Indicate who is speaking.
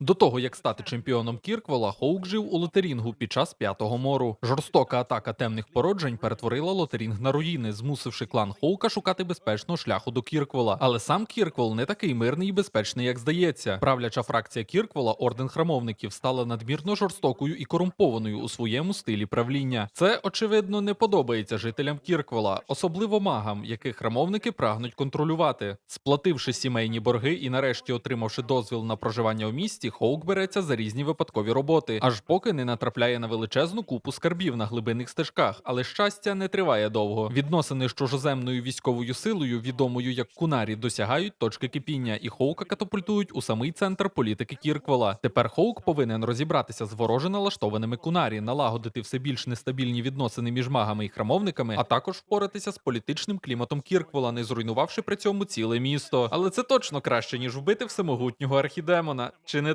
Speaker 1: До того як стати чемпіоном Кірквола, Хоук жив у лотерінгу під час п'ятого мору. Жорстока атака темних породжень перетворила лотерінг на руїни, змусивши клан Хоука шукати безпечного шляху до Кірквола. Але сам Кірквол не такий мирний і безпечний, як здається. Правляча фракція Кірквола, орден храмовників, стала надмірно жорстокою і корумпованою у своєму стилі правління. Це очевидно не подобається жителям Кірквола, особливо магам, яких храмовники прагнуть контролювати. Сплативши сімейні борги і нарешті отримавши дозвіл на проживання у місті, Хоук береться за різні випадкові роботи, аж поки не натрапляє на величезну купу скарбів на глибинних стежках. Але щастя не триває довго. Відносини з чужоземною військовою силою, відомою як Кунарі, досягають точки кипіння, і Хоука катапультують у самий центр політики Кірквола. Тепер Хоук повинен розібратися з вороже налаштованими Кунарі, налагодити все більш нестабільні відносини між магами і храмовниками, а також впоратися з політичним кліматом Кірквола, не зруйнувавши при цьому ціле місто. Але це точно краще ніж вбити всемогутнього архідемона. Чи не